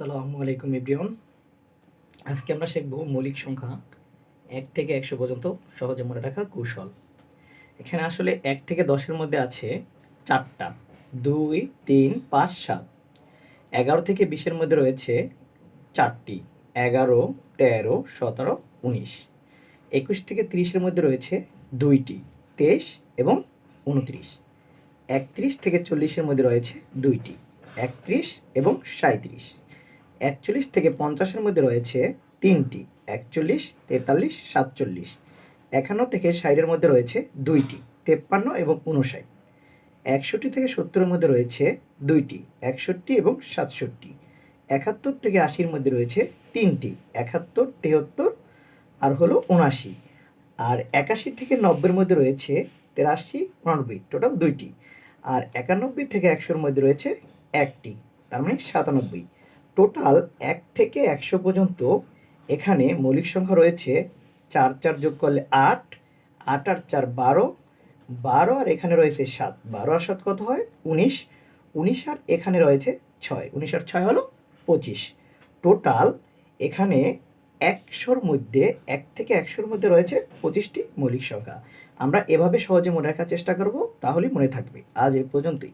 আসসালামু আলাইকুম ইব্রিয়ন আজকে আমরা শিখব মৌলিক সংখ্যা এক থেকে একশো পর্যন্ত সহজে মনে রাখার কৌশল। এখানে আসলে এক থেকে দশের মধ্যে আছে চারটা। দুই, তিন, পাঁচ, সাত। এগারো থেকে বিশের মধ্যে রয়েছে চারটি। এগারো, তেরো, সতেরো, উনিশ। একুশ থেকে তিরিশের মধ্যে রয়েছে দুইটি। তেইশ এবং উনত্রিশ। একত্রিশ থেকে চল্লিশের মধ্যে রয়েছে দুইটি। একত্রিশ এবং সাঁত্রিশ একচল্লিশ থেকে পঞ্চাশের মধ্যে রয়েছে তিনটি, একচল্লিশ, তেতাল্লিশ, সাতচল্লিশ। একান্ন থেকে ষাটের মধ্যে রয়েছে দুইটি, তেপ্পান্ন এবং উনষাট একষট্টি থেকে সত্তরের মধ্যে রয়েছে দুইটি, একষট্টি এবং সাতষট্টি। একাত্তর থেকে আশির মধ্যে রয়েছে তিনটি, একাত্তর, তেহাত্তর আর হলো উনআশি আর একাশি থেকে নব্বইয়ের মধ্যে রয়েছে তেরাশি, উনানব্বই, টোটাল দুইটি। আর একানব্বই থেকে একশোর মধ্যে রয়েছে একটি, তার মানে সাতানব্বই। টোটাল এক থেকে একশো পর্যন্ত এখানে মৌলিক সংখ্যা রয়েছে। চার চার যোগ করলে আট আট আর চার বারো বারো আর এখানে রয়েছে সাত। বারো আর সাত কত হয়? উনিশ। উনিশ আর এখানে রয়েছে ছয়। উনিশ আর ছয় হলো পঁচিশ। টোটাল এখানে একশোর মধ্যে, এক থেকে একশোর মধ্যে রয়েছে পঁচিশটি মৌলিক সংখ্যা। আমরা এভাবে সহজে মনে রাখার চেষ্টা করব, তাহলেই মনে থাকবে। আজ এ পর্যন্তই।